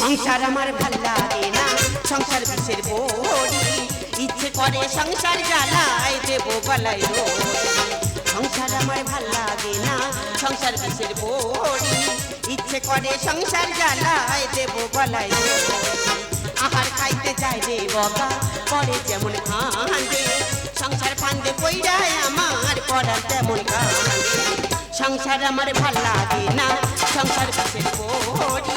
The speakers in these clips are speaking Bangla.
সংসার আমার ভালো লাগে না, সংসার বিষের বড়ি ইচ্ছে করে সংসার জ্বালায় দেব দড়ি সংসার আমার ভালো লাগে না, সংসার বিষের বড়ি ইচ্ছে করে সংসার জ্বালায় দেব দড়ি আহার খাইতে যায় রে বাবা পরে যেমন কাঁদে। সংসার ফান্দে কইরায় আমার পড়ার তেমন কাঁদে। সংসার আমার ভালো লাগে না, সংসার বিষের বড়ি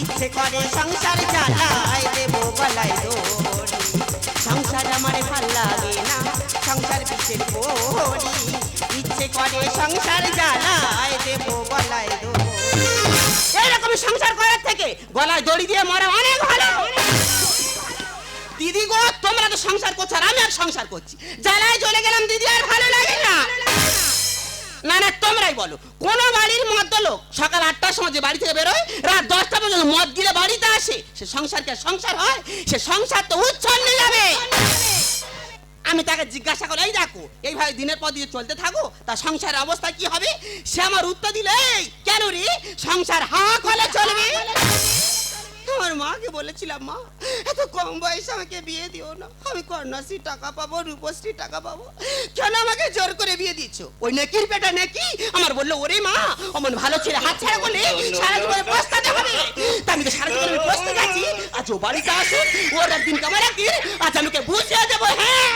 ইচ্ছে করে সংসার জ্বালায় দেব গলায় দড়ি সংসার আমার ভালো লাগে না, সংসার বিষের বড়ি ইচ্ছে করে সংসার জ্বালায় দেব গলায় দড়ি এইরকম সংসার করার থেকে গলায় দড়ি দিয়ে মরা অনেক ভালো। দিদি গো, তোমরা তো সংসার করছ আর আমি আর সংসার করছি। জ্বালায় চলে গেলাম, দিদি, আর ভালো লাগে না। না না তোমরাই বলো, কোন বাড়ির মদ্য লোক সকাল আটটার সময় যে বাড়ি থেকে বেরোয়, রাত দশটা পর্যন্ত মদ গিলে বাড়িতে আসে। সে সংসারকে সংসার হয়, সে সংসার তো উচ্ছন্নে যাবে। আমি তাকে জিজ্ঞাসা করে এই দেখো এইভাবে দিনের পর দিয়ে চলতে থাকো তার সংসারের অবস্থা কি হবে? সে আমার উত্তর দিলে কেন রে? সংসার হা কলে চলবে। আমার মাকে বলেছিলাম মা এত কম বয়সে আমাকে বিয়ে দিও না। আমি কন্যাশ্রী টাকা পাবো রূপশ্রী টাকা পাবো। কেন আমাকে জোর করে বিয়ে দিচ্ছ ওই নেকির পেটা নাকি? আমার বলল ওরে মা অমন ভালো ছেলে হাত ছাড়া বলে সারা জীবনে পস্তাতে হবে। তা আমি তো সারা জীবনে পস্তে গেছি আজ ও বাড়িতে আসুন ওর একদিন কামার একদিন আজ আমি ওকে বুঝিয়ে দেবো হ্যাঁ।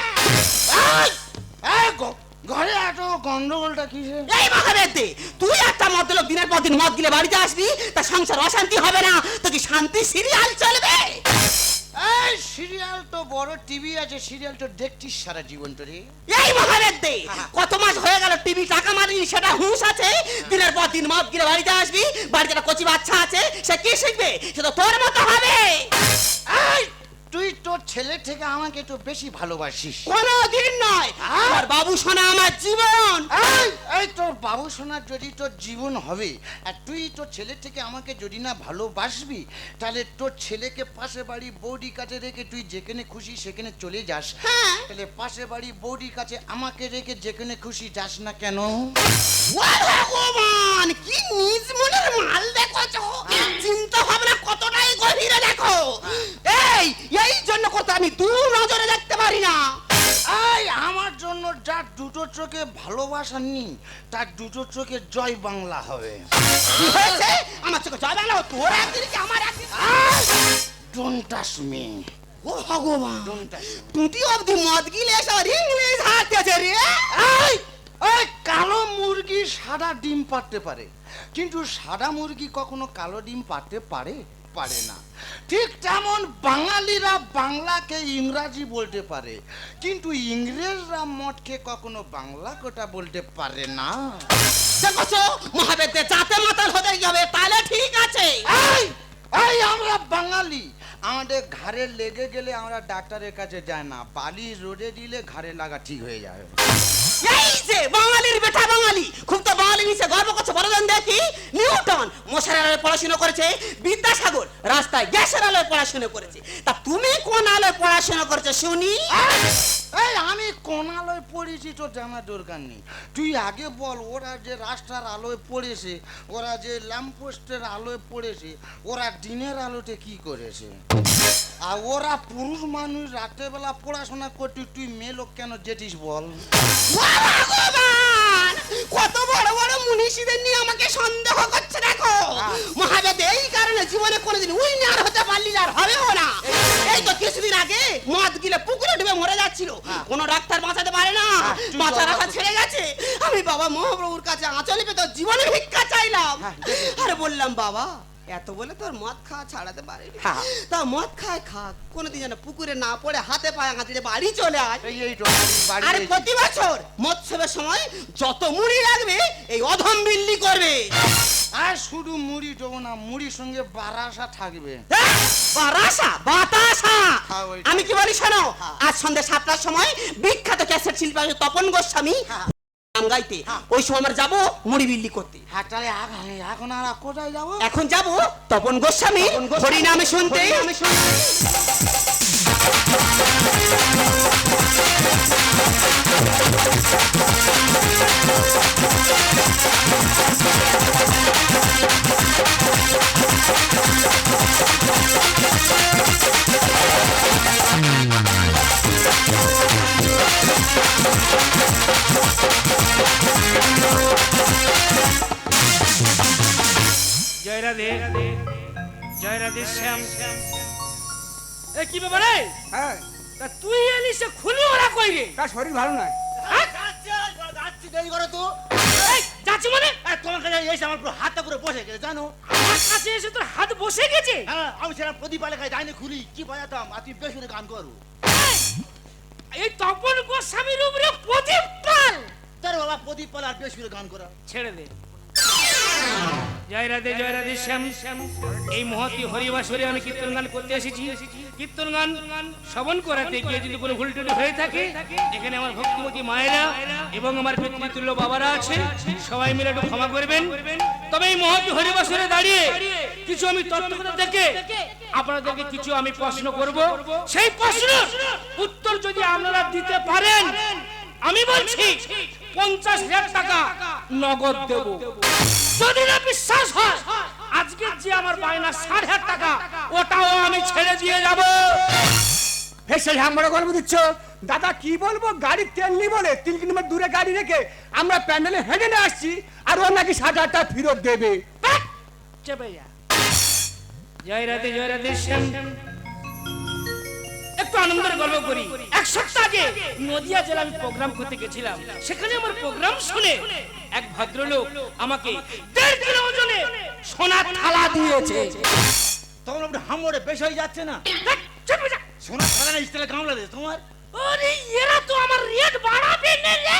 গন্ডগোলটা কিসে এই মহাবেদ্যে তুই একটা মতলব দিনের পর দিন মদ গিলে বাড়িতে আসবি তা সংসার অশান্তি হবে না তো কি শান্তি সিরিয়াল চলবে? এই সিরিয়াল তো বড় টিভি আছে সিরিয়াল তো দেখছিস সারা জীবন তোরে এই মহাবেদ্যে কত মাস হয়ে গেল টিভি টাকা মারিনি সেটা হুঁশ আছে। দিনের পর দিন মদ গিলে বাড়িতে আসবি বাড়িতে একটা কচি বাচ্চা আছে সে কি শিখবে? সে তো তোর মতো হবে। তুই তোর ছেলে থেকে আমাকে একটু বেশি ভালোবাসিস। কোনো দিন নয় আমার বাবু সোনা আমার জীবন। এই এই তোর বাবু সোনার যদি তোর জীবন হবে আর তুই তোর ছেলে থেকে আমাকে যদি না ভালোবাসবি তাহলে তোর ছেলেকে পাশে বাড়ি বৌদি কাছে রেখে তুই যেখানে খুশি সেখানে চলে যাস। হ্যাঁ। তাহলে পাশে বাড়ি বৌদির কাছে আমাকে রেখে যেখানে খুশি যাস না কেন? ভগবান কি নিজ মনের মাল দেখো চিন্তা ভাবনা কতটাই গভীরে দেখো। এই এই জন্য কথা আমি দু নজরে দেখতে পারি না। এই আমার জন্য যার দুটো চোখে ভালোবাসা নেই তার দুটো চোখে জয় বাংলা হবে। কি হয়েছে? আমার চোখে জয় বাংলা তোর একদিন কি আমার একদিন? ডোন্ট টাচ মি ও ভগবান। ডোন্ট টাচ টুটি অবধি মদ গিলে সব ইংলিশ হাঁটতেছে রে। এই এই কালো মুরগি সাদা ডিম পারতে পারে। কিন্তু সাদা মুরগি কখনো কালো ডিম পারতে পারে? পারে না। ঠিক তেমন বাঙালিরা বাংলাকে ইংরাজি বলতে পারে, কিন্তু ইংরেজরা মঠকে কখনো বাংলা কোটা বলতে পারে না। দেখো মহাবেদে জাতে মাতাল আমাদের ঘাড়ে লেগে গেলে আমরা ডাক্তারের কাছে যাই না বালি রোদে দিলে ঘাড়ে লাগা ঠিক হয়ে যাবে এই যে বাঙালির বেটা বাঙালি খুব তো বাঙালি নিচে গর্ব করছে বড়জন দেখি নিউটন মশার আলোয় পড়াশোনা করেছে বিদ্যাসাগর রাস্তায় গ্যাসের আলোয় পড়াশোনা করেছে। তা তুমি কোন আলোয় পড়াশোনা করেছ শুনি? এই আমি কোন আলোয় পড়েছি তো জানার দরকার নেই। তুই আগে বল ওরা যে রাস্তার আলোয় পড়েছে ওরা যে ল্যাম্পপোস্টের আলোয় পড়েছে ওরা দিনের আলোতে কি করেছে? আর ওরা পুরুষ মানুষ রাত্রেবেলা পড়াশোনা করতে তুই মেয়ে লোক কেন যেতিস বল? কত বড় বড় মুনিষীদের নিয়ে আমাকে সন্দেহ করছে দেখো। হ্যাঁ। মহাবেদ এই কারণে জীবনে কোনোদিন উইনার হতে পারলি আর হবেও না। এই তো কিছুদিন আগে মদ গিলে পুকুরে ডুবে মরে যাচ্ছিল। হ্যাঁ। কোনো ডাক্তার বাঁচাতে পারে না। হ্যাঁ, বাঁচার আশা ছেড়ে গেছে। আমি বাবা মহাপ্রভুর কাছে আঁচলে পেতে জীবনে ভিক্ষা চাইলাম। আরে বললাম বাবা এত বলে তোর মদ খাওয়া ছাড়াতে পারে। তা মদ খায় খাক কোনোদিন যেন পুকুরে না পড়ে হাতে পায়ে হাতে বাড়ি চলে আয়। এই এই তো বাড়ি আর প্রতি বছর মৎসবের সময় যত মুড়ি লাগবে এই অধম বিল্লি করবে। আর শুধু মুড়ি দেবো না মুড়ির সঙ্গে বারাসা থাকবে। হ্যাঁ? বারাসা? বাতাসা? আমি কি বলি শোনো। আজ সন্ধ্যা সাতটার সময় বিখ্যাত ক্যাসেট শিল্পী তপন গোস্বামী হ্যাঁ। গাইতে হ্যাঁ। ওই সময় আমরা যাব মুড়ি বিল্লি করতে হ্যাঁ তাহলে এখন আর কোথায় যাব এখন যাব তপন গোস্বামী হরি নামে শুনতে আমি শুনতে। রাধে শ্যাম। এ কি ব্যাপার? হ্যাঁ। তা তুই এলি সে খুলি ওরা কই রে? তার শরীর ভালো নয়। হ্যাঁ? যাচ্ছি দেরি করো তো। এই, যাচ্ছি মানে? তোমার কাছে এসে আমার পুরো হাতটা পুরো বসে গেছে জানো? আমার কাছে এসে তোর হাত বসে গেছে? হ্যাঁ আমি সেটা প্রদীপ এলাকায় যাইনি খুলি। কি বাজাতাম আর তুই বেশ গান করো। এই, এই তপন গোস্বামীর উপরে প্রদীপ পাল। তোর বাবা প্রদীপ পাল আর বেশ গান করা। ছেড়ে দে। জয় রাধে জয় রাধে শ্যাম। এই মহতি হরিবাসরে আমি কীর্তন গান করতে এসেছি। কীর্তন গান শ্রবণ করাতে গিয়ে যদি কোনো ভুল টুল হয়ে থাকে, এখানে আমার ভক্তিমতী মায়েরা এবং আমার পিতৃতুল্য বাবারা আছে, সবাই মিলে একটু ক্ষমা করবেন। তবে এই মহতি হরিবাসরে দাঁড়িয়ে কিছু আমি তত্ত্বকথা দেখে আপনাদেরকে কিছু আমি প্রশ্ন করব। সেই প্রশ্ন উত্তর যদি আপনারা দিতে পারেন, আমি বলছি পঞ্চাশ হাজার টাকা নগদ দেব। যদি না বিশ্বাস হয় আজকে যে আমার বায়না ষাট হাজার টাকা ওটাও আমি ছেড়ে দিয়ে যাব। হেসে হামড়া গল্প দিচ্ছ? দাদা কি বলব? গাড়ির তেল নি বলে তিন কিলোমিটার দূরে গাড়ি রেখে আমরা প্যান্ডেলে হেঁটে নিয়ে আসছি আর ও নাকি ষাট হাজার টাকা ফেরত দেবে। ব্যাক! জয় রাধে জয় রাধে শ্যাম। একটু আনন্দের গল্প করি। এক সপ্তাহ আগে নদিয়া জেলা আমি প্রোগ্রাম করতে গেছিলাম। সেখানে আমার প্রোগ্রাম শুনে এক ভদ্রলোক আমাকে দেড় কিলো ওজনে সোনার থালা দিয়েছে। তখন আপনি হামড়ে বেশ হয়ে যাচ্ছে না? সোনা সাদা না স্টাইলে কামড়া দে তোমার? আরে এরা তো আমার রেট বাড়াবে না রে।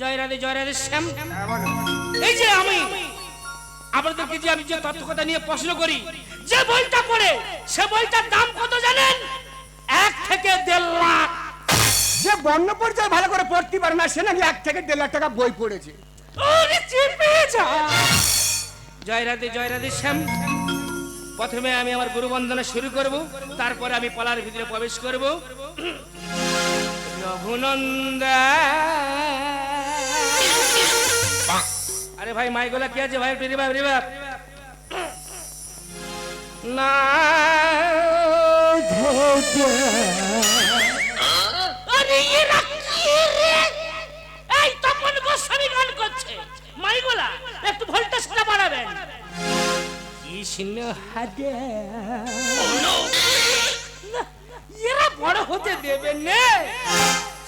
জয় রাধে জয় রাধে শ্যাম। এই যে আমি আপনাদেরকে যে আমি যে তথ্য কথা নিয়ে প্রশ্ন করি যে বইটা পড়ে সে বইটার দাম কত জানেন? এক থেকে দেড় লাখ। যে বর্ণ পরিচয় ভালো করে পড়তে পারে না সে নাকি এক থেকে দেড় লাখ টাকা বই পড়েছে। ওরে চেপে যা। জয় রাধে শ্যাম। প্রথমে আমি আমার গুরু বন্দনা শুরু করব তারপরে আমি পলার ভিতরে প্রবেশ করব। রঘুনন্দা। আরে ভাই মাইগোলা কি আছে? ভাই একটু রিভাব রিভাব। না আরে এরা কি রে? এই তপন গোস্বামী গান করছে। মাইগোলা একটু ভোল্টেজটা বাড়াবেন। কৃষ্ণ হাদে এরা বড় হতে দেবে না।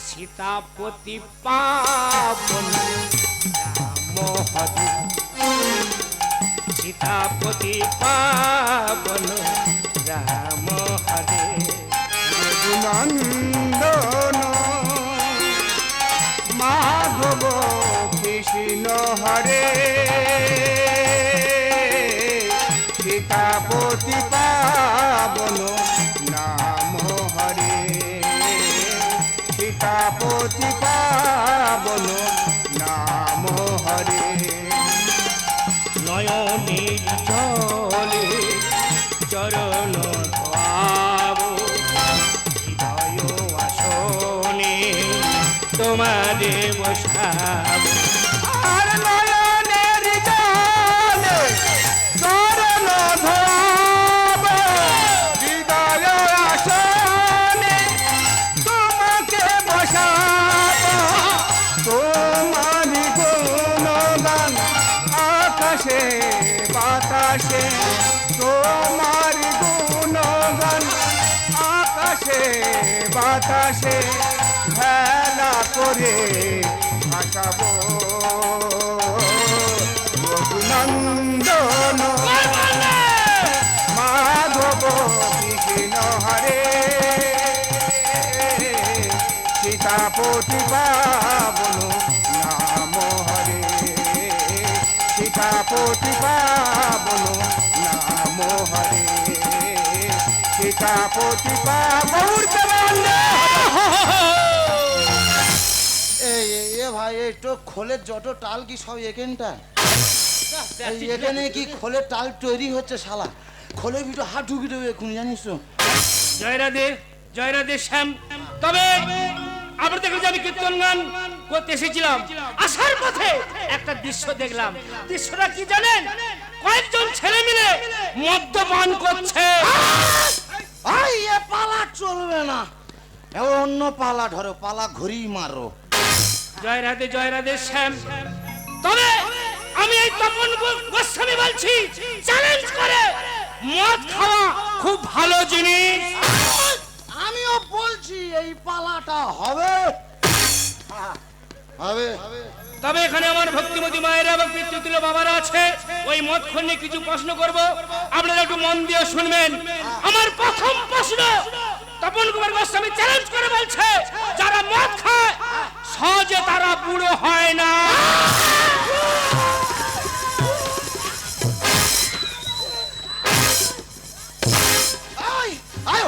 সীতাপতি পাবন রাম হরে সীতাপতি পাবন পাবন নাম হরে। নয়নে চলে চরণ ভাব হৃদয় আসনে তোমারে বসাব। বাতাসে খেলা করে ভাসাবো। রঘুনন্দন মাধব কৃষ্ণ হরে। সীতাপতি পাবন নাম হরে। সীতাপতি পাবন নাম হরে। এ ভাই খোলের যত টাল কি সব এখানটা এখানে কি খোলের টাল তৈরি হচ্ছে শালা? খোলের ভিতর হাত ঢুকি দেবে এখন জানিস তো? জয় রাধে জয় রাধে শ্যাম। তবে আমরা দেখলাম আমি কীর্তন গান করতে এসেছিলাম। আসার পথে একটা দৃশ্য দেখলাম। দৃশ্যটা কি জানেন? কয়েকজন ছেলে মিলে মদ্যপান করছে। আই এ পালা চলবে না। এ অন্য পালা ধরো পালা ঘুরি মারো। জয় রাধে জয় রাধে শ্যাম। তবে আমি এই তপন গোস্বামী বলছি চ্যালেঞ্জ করে। মদ খাওয়া খুব ভালো জিনিস। আমিও বলছি এই পালাটা হবে। হবে। তবে এখানে আমার ভক্তিমতী মায়েরা এবং পিতৃতুল্য বাবারা আছে। ওই মদ খন্ডে কিছু প্রশ্ন করব। আপনারা একটু মন দিয়ে শুনবেন। আমার প্রথম প্রশ্ন তপন কুমার গোস্বামী চ্যালেঞ্জ করে বলছে যারা মদ খায় সহজে তারা বুড়ো হয় না।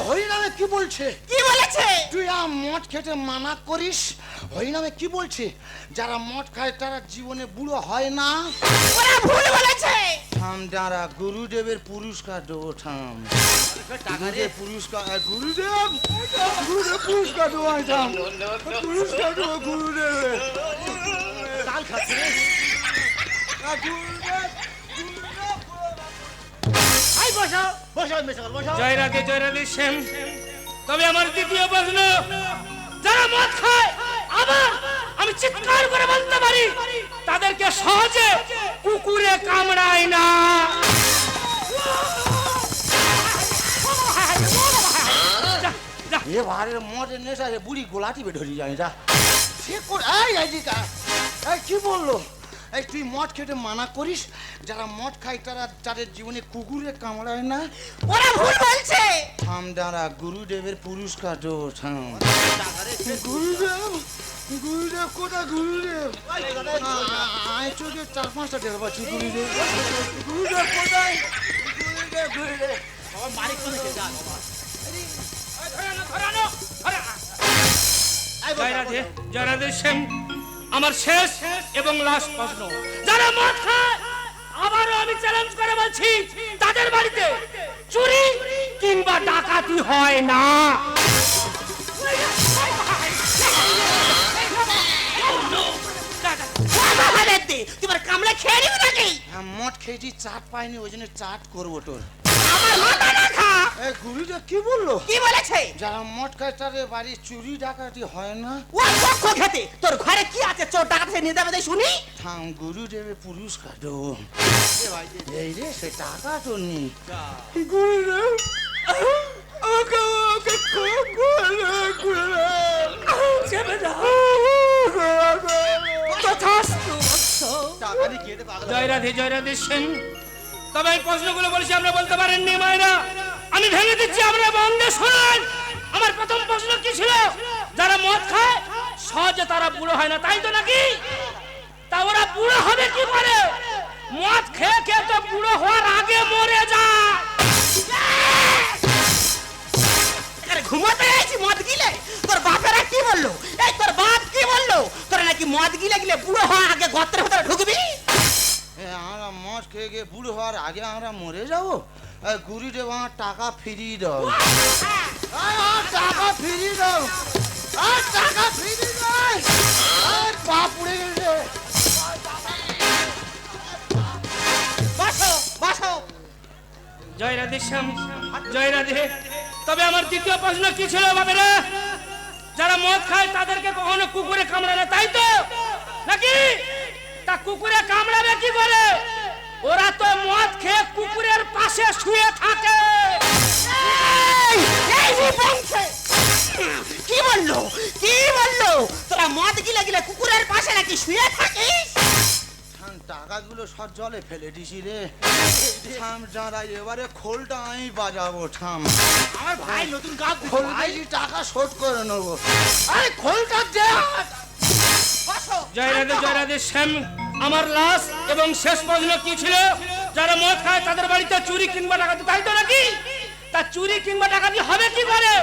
হরিনামে কি বলছে? কি বলেছে? তুই আর মদ খেতে মানা করিস? হরিনামে কি বলছে? যারা মদ খায় তারা জীবনে বুড়ো হয় না। ওরা ভুল বলেছে। থাম যারা গুরুদেবের পুরস্কার দেবো থাম। গুরুদেব পুরস্কার গুরুদেব গুরুদেব পুরস্কার দেবো আমি থাম। পুরস্কার দেবো গুরুদেব তাল খাচ্ছে গুরুদেব জয় রাধে জয় রাধে শ্যাম। তবে আমার দ্বিতীয় প্রশ্ন যারা মদ খায় আমি চিৎকার করে বলতে পারি তাদেরকে সহজে কুকুরে কামড়ায় না। এবারে নেশা বুড়ি যায় যা। সে কি বলল? এই তুই মদ খেতে মানা করিস? যারা মদ খায় তারা তাদের জীবনে কুকুরে কামড়ায় না? ওরা ভুল বলছে। থাম দাঁড়া গুরুদেবের পুরস্কার গুরুদেব? গুরুদেব কোথা গুরুদেব? আমি চোখে চার পাঁচটা টের পাচ্ছি গুরুদেব। গুরুদেব কোথায়? গুরুদেব মালিক শ্যাম আমার শেষ এবং লাস্ট প্রশ্ন। যারা মদ খায় আবারও আমি চ্যালেঞ্জ করে বলছি তাদের বাড়িতে চুরি কিংবা ডাকাতি হয় না। দে তোমার কামড়ে খেয়ে নিবি নাকি? হ্যাঁ মদ খেয়েছি চাট পাইনি ওই জন্য চাট করব তোর। আমার মাথা না খা কি বলল? কি বলেছে? যারা মদ খায় তাদের বাড়ি চুরি ডাকাতি হয় না। ও পক্ষ খেতে। তোর ঘরে কি আছে? চোর টাকা নিয়ে যাবে তাই শুনি। থাম পুরস্কার দেবো এই রে সে টাকা তো নেই। গুরুদেব জয় রাধে জয় রাধে সেন। তবে এই প্রশ্নগুলো বলছি, আমরা বলতে পারেননি মায়েরা। আমি ভেঙে দিচ্ছি, আমরা বন্ধে শোনেন। আমার প্রথম প্রশ্ন কি ছিল? যারা মদ খায়, সহজে তারা বুড়ো হয় না, তাই তো নাকি? তা ওরা বুড়ো হবে কি করে? মদ খেয়ে খেয়ে তো বুড়ো হওয়ার আগে মরে যায়। ঘুমাতে আইছি মদ গিলে? তোর বাপেরা কি বলল? এই তোর বাপ কি বলল? তোরা নাকি মদ গিলে গিলে বুড়ো হওয়া আগে গর্তের ভেতরে ঢুকবি? আমরা মদ খেয়ে গিয়ে বুড়ো হওয়ার আগে আমরা মরে যাব? গুরুদেব আমার টাকা ফিরিয়ে দাও। টাকা ফিরিয়ে দাও। টাকা ফিরিয়ে দাও। পা পুড়ে গেছে বসো বসো। জয় রাধে শ্যাম, জয় রাধে। তবে আমার দ্বিতীয় প্রশ্ন কি ছিল বাবেরা যারা মদ খায় তাদেরকে কখনো কুকুরে কামড়ায় না তাই তো? নাকি? তা কুকুরে কামড়াবে কি করে? ওরা তো মদ খেয়ে কুকুরের পাশে শুয়ে থাকে। কি বলল? কি বলল? তোরা মদ গিলে গিলে কুকুরের পাশে নাকি শুয়ে থাকিস? টাকাগুলো সব জলে ফেলে দিছি রে। থাম যারা এবারে খোলটা আমি বাজাবো থাম। আমার ভাই নতুন গাছ খোল টাকা শোধ করে নেব। আরে খোলটা দে। জয় রাধে জয় রাধে শ্যাম। আমার লাশ এবং শেষ প্রশ্ন কি ছিল? যারা মদ খায় তাদের বাড়িতে চুরি কিংবা ডাকাতি তাই তো নাকি? তা চুরি কিংবা ডাকাতি হবে কি করে?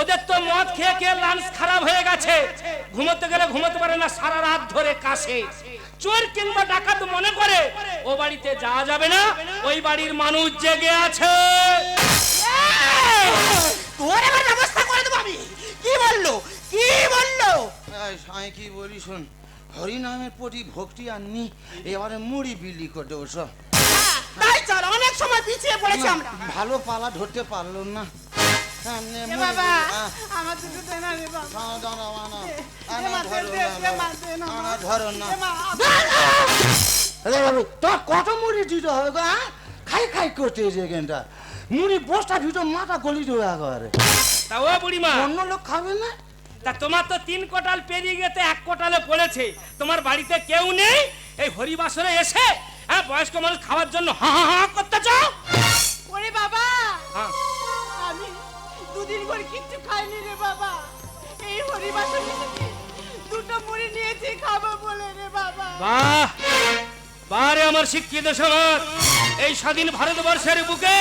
ওদের তো মদ খেয়ে খেয়ে লাঞ্চ খারাপ হয়ে গেছে। ঘুমোতে গেলে ঘুমোতে পারে না সারা রাত ধরে কাশে। চোর কিংবা ডাকাত মনে করে ও বাড়িতে যাওয়া যাবে না ওই বাড়ির মানুষ জেগে আছে। তোর এবার ব্যবস্থা করে দেবো আমি। কি বলল? কি বলল? আমি কি বলি শোন। হরিনামের প্রতি ভক্তি আননি এবারে মুড়ি বিলি করে দেবো সব হ্যাঁ, তাই চল অনেক সময় পিছিয়ে পড়েছি আমরা। ভালো পালা ধরতে পারল না। হ্যাঁ, বাবা আমার দুটো রে বাবা। আনো। মা, ধরো না। মা, আনো, মা। ধরো না। আরে বাবু, তোর কত মুড়ি দিতে হবে গো খাই খাই করতে এখানটা। মুড়ি বস্তা ভিতর মাথা গলি তা ও বুড়িমা। অন্য লোক খাবে না? তা তোমার তো তিন কোটাল পেরিয়ে গেতে এক কোটালে পড়েছে। তোমার বাড়িতে কেউ নেই? এই হরিবাসরে এসে হ্যাঁ বয়স্ক মানুষ খাওয়ার জন্য হা হা হা করতে চাও ওরে বাবা! হ্যাঁ। আমি দুদিন করে কিচ্ছু খাইনি রে বাবা। এই হরিবাসন এসেছি দুটো মুড়ি নিয়েছি খাব বলে রে বাবা। বাহ! বারে আমার শিক্ষিত সমাজ। এই স্বাধীন ভারতবর্ষের বুকে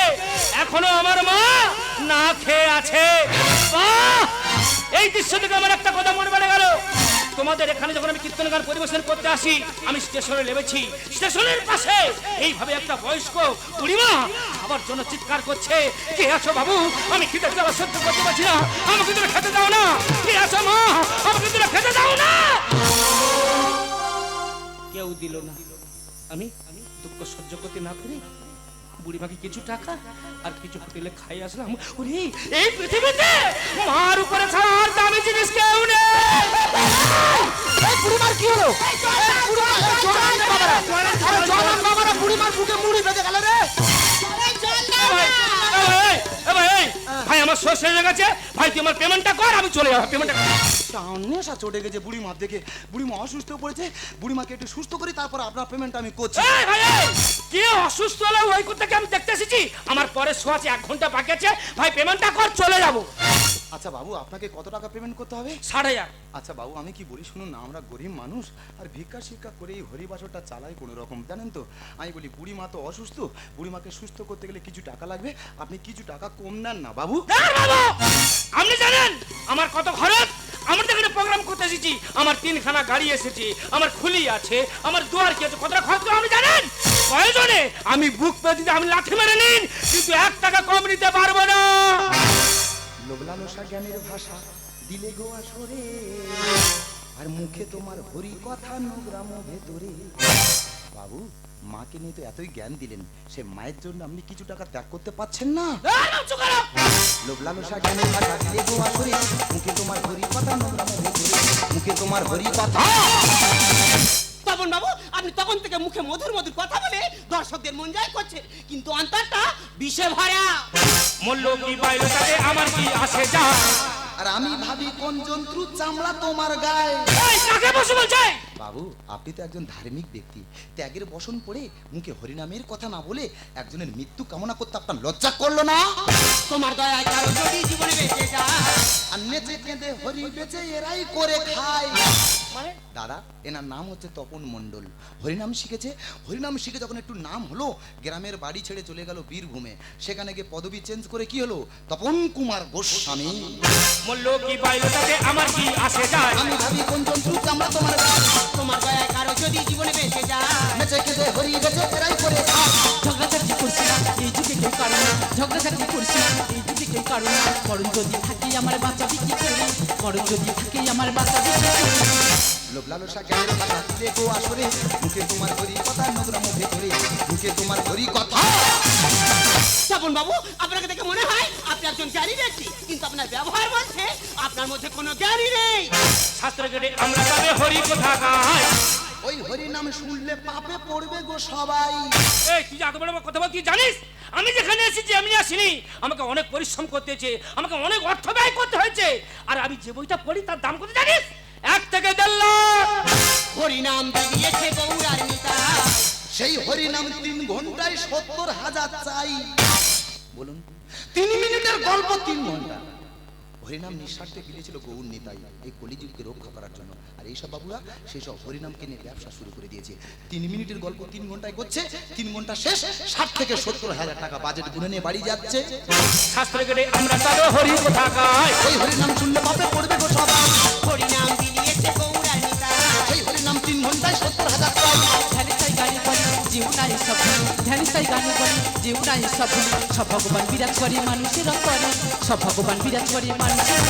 এখনও আমার মা না খেয়ে আছে। বাহ! এই দৃশ্য থেকে আমার একটা কথা মনে পড়ে গেল। তোমাদের এখানে যখন আমি কীর্তন গান পরিবেশন করতে আসি, আমি স্টেশনে নেমেছি। স্টেশনের পাশে এইভাবে একটা বয়স্ক বুড়িমা খাবার জন্য চিৎকার করছে, কে আছো বাবু? আমি খিদে জ্বালা সহ্য করতে পারছি না। আমাকে তুমি খেতে দাও না। কে আছো মা? আমাকে তুমি খেতে দাও না। কেউ দিল না। আমি দুঃখ সহ্য করতে না পেরে বুড়িমাকে কিছু টাকা আর কিছু হোটেলে খাই আসলাম। ওরে এই পৃথিবীতে মার উপরে ছাড়া আর দামি জিনিস কেউ নেই। বুড়িমার কি হলো? বাবারা বুড়িমার বুকে মুড়ি বেঁধে গেল রে। এ ভাই, ভাই, ভাই, আমার শেষ হয়ে গেছে। ভাই তুই আমার পেমেন্টটা কর আমি চলে যাব। পেমেন্টটা চটে গেছে বুড়িমার দেখে বুড়িমা অসুস্থ হয়ে বুড়ি একটু সুস্থ করি তারপর আপনার পেমেন্ট আমি করছি। কে অসুস্থ হলে? ওই করতে আমি দেখতে এসেছি। আমার পরে শো আছে এক ঘণ্টা বাকি আছে। ভাই পেমেন্টটা কর চলে যাব। আচ্ছা বাবু আপনাকে কত টাকা পেমেন্ট করতে হবে? সাড়ে হাজার। আচ্ছা বাবু আমি কি বলি শুনুন না আমরা গরিব মানুষ আর ভিক্ষা শিক্ষা করে এই হরিবাসরটা চালাই কোনো রকম জানেন তো? আমি বলি বুড়িমা তো অসুস্থ বুড়িমাকে সুস্থ করতে গেলে কিছু টাকা লাগবে আপনি কিছু টাকা কম নেন না বাবু! আপনি জানেন আমার কত খরচ? আমরা তো এখানে প্রোগ্রাম করতে এসেছি আমার তিনখানা গাড়ি এসেছে আমার খুলি আছে আমার দুয়ার কি আছে কতটা খরচ আপনি জানেন? প্রয়োজনে আমি বুক পেয়ে দিতে আমি লাথি মেরে নিন কিন্তু এক টাকা কম নিতে পারব না। লোকলালসা জ্ঞানের ভাষা দিলে গো আসরে। আর মুখে তোমার হরি কথা নোগ্রাম ভেতরে। বাবু মাকে নিয়ে তো এতই জ্ঞান দিলেন সে মায়ের জন্য আপনি কিছু টাকা ত্যাগ করতে পাচ্ছেন না। লোকলালসা জ্ঞানের ভাষা দিলে গো আসরে। মুখে তোমার হরি কথা নোগ্রাম ভেতরে। মুখে তোমার হরি কথা তপন বাবু আপনি তখন থেকে মুখে মধুর মধুর কথা বলে দর্শকদের মন জয় করছেন। কিন্তু অন্তরটা বিষে ভরা। মূল্য কি বাইরে তাতে আমার কি আসে যায় আর আমি ভাবি কোন জন্তু চামড়া তোমার গায়ে? এই, কাকে বসে বলছে? বাবু আপনি তো একজন ধার্মিক ব্যক্তি। ত্যাগের বসন পড়ে মুখে হরিনামের কথা না বলে একজনের মৃত্যু কামনা করতে আপনার লজ্জা করল না? তোমার দয়ায় কারও যদি জীবনে বেঁচে যায় আর নেচে কেঁদে হরি বেচে এরাই করে খায়। মানে? দাদা এনার নাম হচ্ছে তপন মণ্ডল। হরিনাম শিখেছে। হরিনাম শিখে যখন একটু নাম হলো গ্রামের বাড়ি ছেড়ে চলে গেল বীরভূমে। সেখানে গিয়ে পদবি চেঞ্জ করে কি হলো? তপন কুমার গোস্বামী। মূল্য কি তাতে আমার কি আসে যায়? আমি ভাবি কোন জন্তু চামড়া তোমার তোমার দয়ায় কারও যদি জীবনে বেঁচে যায়। কেঁদে এরাই করে খায় ঝগড়াঝাটি করছি না এই যুগে কেউ কারণ না। ঝগড়াঝাটি করছি না এই যুগে কেউ কারণ না। মরণ যদি থাকে আমার বাচ্চা বিক্রি করে মরণ যদি থাকে আমার বাচ্চা বিক্রি করে। লোভ লালসা জ্ঞানের আসরে মুখে তোমার হরি কথা নোংরা মুখে ধরে। মুখে তোমার হরি কথা। তপন বাবু আপনাকে দেখে মনে হয় একজন জ্ঞানী ব্যক্তি কিন্তু আপনার ব্যবহার বলছে আপনার মধ্যে কোনো জ্ঞানই নেই। শাস্ত্র আমরা তবে হরি কথা গাই ওই হরি নাম শুনলে পাপে পড়বে গো সবাই। এই তুই যে এত বড় কথা বল তুই জানিস? আমি যেখানে এসেছি আমি আসিনি। আমাকে অনেক পরিশ্রম করতে হয়েছে আমাকে অনেক অর্থ ব্যয় করতে হয়েছে। আর আমি যে বইটা পড়ি তার দাম কত জানিস? এক থেকে দেড় লাখ। হরিনাম দিয়েছে গৌরার নিতা। সেই হরি নাম তিন ঘন্টায় সত্তর হাজার চাই। বলুন। তিন মিনিটের গল্প তিন ঘণ্টা। হরিনাম নিঃস্বার্থে ফিরেছিল গৌর নিতাই এই কলিযুগকে রক্ষা করার জন্য। আর এইসব বাবুরা সেই সব হরিনামকে নিয়ে ব্যবসা শুরু করে দিয়েছে। তিন মিনিটের গল্প তিন ঘন্টায় করছে তিন ঘণ্টা শেষ ষাট থেকে সত্তর হাজার টাকা বাজেট গুনে নিয়ে বাড়ি যাচ্ছে। আমরা হরি কথা গাই। ওই হরিনাম শুনলে পাপে পড়বে গো সবাই। হরিনাম দিয়েছে গৌরার নিতা সেই হরিনাম তিন ঘন্টায় সত্তর হাজার টাকা। নাই সব ধ্যানে চাই গানে বলে যেও সব সব ভগবান বিরাজ করে মানুষের অন্তরে সব ভগবান বিরাজ করে মানুষের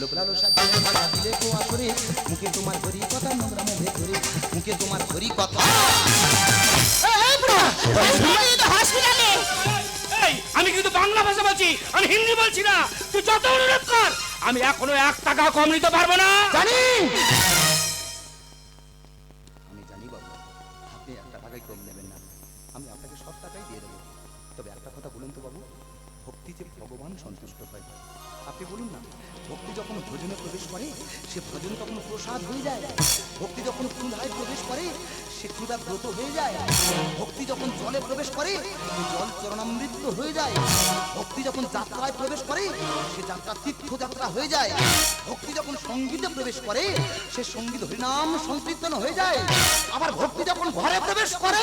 লোকলালসা জ্ঞানের ভাষা দিলে গো আসরে মুখে তোমার হরি কথা নোংরা মুখে ধরে মুখে তোমার হরি কথা আমি কিন্তু বাংলা ভাষা বলছি, আমি হিন্দি বলছি না। তুই যত অনুরোধ কর, আমি এখনও এক টাকা কম নিতে পারব না। জানি। যখন ভোজনে প্রবেশ করে, সে ভোজন তখন প্রসাদ হয়ে যায়। ভক্তি যখন ক্ষুধায় প্রবেশ করে, সে ক্ষুধা ব্রত হয়ে যায়। ভক্তি যখন জলে প্রবেশ করে, সে জল চরণামৃত হয়ে যায়। ভক্তি যখন যাত্রায় প্রবেশ করে, সে যাত্রা তীর্থযাত্রা হয়ে যায়। ভক্তি যখন সঙ্গীতে প্রবেশ করে, সে সংগীত হরিনাম সংকীর্তন হয়ে যায়। আবার ভক্তি যখন ঘরে প্রবেশ করে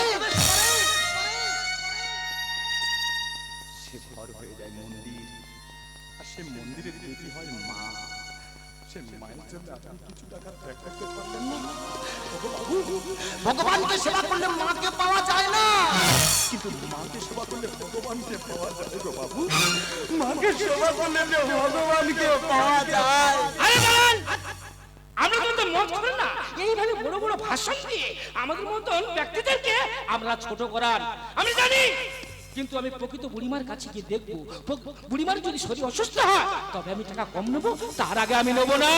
সে মন্দিরের দেবী হয় মা। সে মায়ের জন্য আপনি কিছু টাকা ত্যাগ করতে পারবেন না। ভগবানকে সেবা করলে মাকে পাওয়া যায় না। কিন্তু মাকে সেবা করলে ভগবানকে পাওয়া যায় গো বাবু। মাকে সেবা করলে যে ভগবানকে পাওয়া যায়। আরে বলেন আমরা তো মন করেন না। এইভাবে বড় বড় ভাষণ দিয়ে আমাদের মতন ব্যক্তিদেরকে আমরা ছোট করার। আমি জানি কিন্তু আমি প্রকৃত বুড়িমার কাছে গিয়ে দেখব। বুড়িমার যদি শরীর অসুস্থ হয় তবে আমি টাকা কম নেব তার আগে আমি নেব না।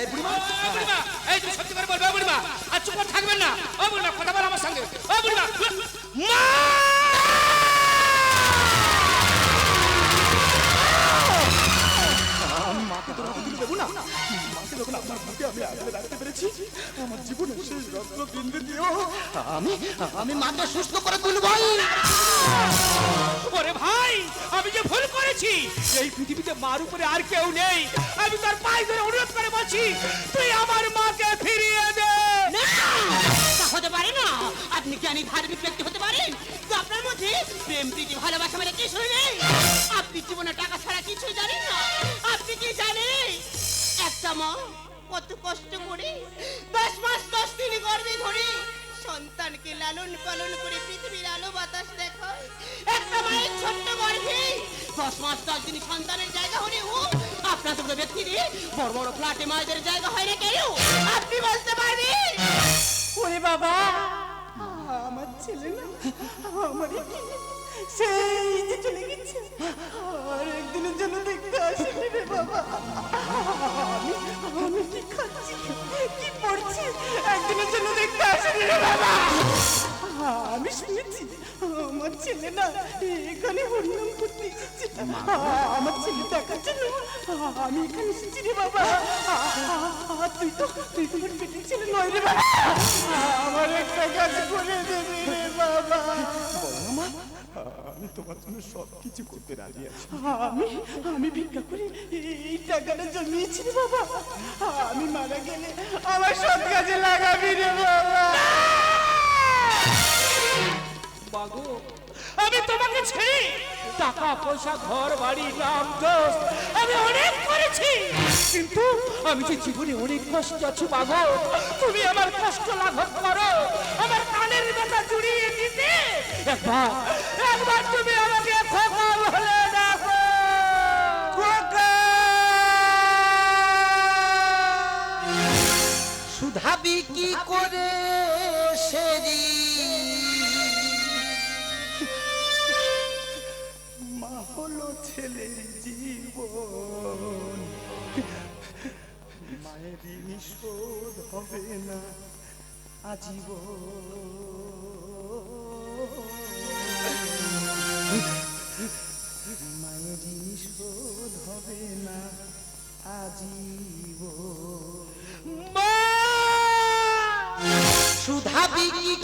এই বুড়িমা বুড়িমা, এই তুমি সত্যি করে বলবে বুড়িমা আর চুপ করে থাকবেন না। ও বুড়িমা কথা বল আমার সঙ্গে। ও বুড়িমা মা! মাকে তো দেবো না? যখন আপনার বুকে আমি আগলে রাখতে পেরেছি আমার জীবনের শেষ রত্ন বিন্দু দিও আমি আমি মাকে সুস্থ করে তুলবই ওরে ভাই আমি যে ভুল করেছি এই পৃথিবীতে মার উপরে আর কেউ নেই। আমি তার পায়ে ধরে অনুরোধ করে বলছি তুই আমার মাকে ফিরিয়ে দে। হতে পারে না। আপনি জ্ঞানী ধার্মিক ব্যক্তি হতে পারেন? আপনার মধ্যে প্রেম প্রীতি ভালোবাসা মানে কিছুই নেই। আপনি জীবনে টাকা ছাড়া কিছুই জানেন না। আপনি কি জানেন? মা কত কষ্ট করে দশ মাস, দশ দিন গর্ভে ধরে সন্তানকে লালন পালন করে পৃথিবীর আলো বাতাস দেখায়। একটা মায়ের ছোট্ট গর্ভে দশ মাস, দশ দিন সন্তানের জায়গা হলেও আপনার তো ব্যক্তিদের বড় বড় ফ্ল্যাটে মায়েদের জায়গা হয় না কেন? আপনি বলতে পারবেন? ওরে বাবা, আমার ছেলে না, আমার সেই যে চলে গেছে, আর একদিনের জন্য দেখতে আসেনি রে বাবা। একদিনের জন্য দেখতে আসেনি বাবা আমি শুনেছি আমার ছেলে না এখানে হরিনাম করতে এসেছে আমার ছেলে দেখার আমি এখানে এসেছি বাবা তুই তো তুই তো পেটের ছেলে আমার একটা কাজ করে দেবে রে বাবা আমি তোমার জন্য সব কিছু করতে রাজি আছি আমি আমি ভিক্ষা করে এই টাকাটা জমিয়েছি বাবা আমি মারা গেলে আমার সব কাজে লাগাবি রে বাবা বাগো আমি তোমাকে ছেড়ে। টাকা পয়সা ঘর বাড়ি নাম যশ আমি অনেক করেছি। কিন্তু আমি যে জীবনে অনেক কষ্ট আছি মাগো তুমি আমার কষ্ট লাঘব করো, আমার কানের ব্যথা জুড়িয়ে একবার একবার তুমি আমাকে সুধাবি কি করে সেরি? মা হলো ছেলের জীবন। মায়ের শোধ হবে না আজীবন। আজীবন সুধাবি কি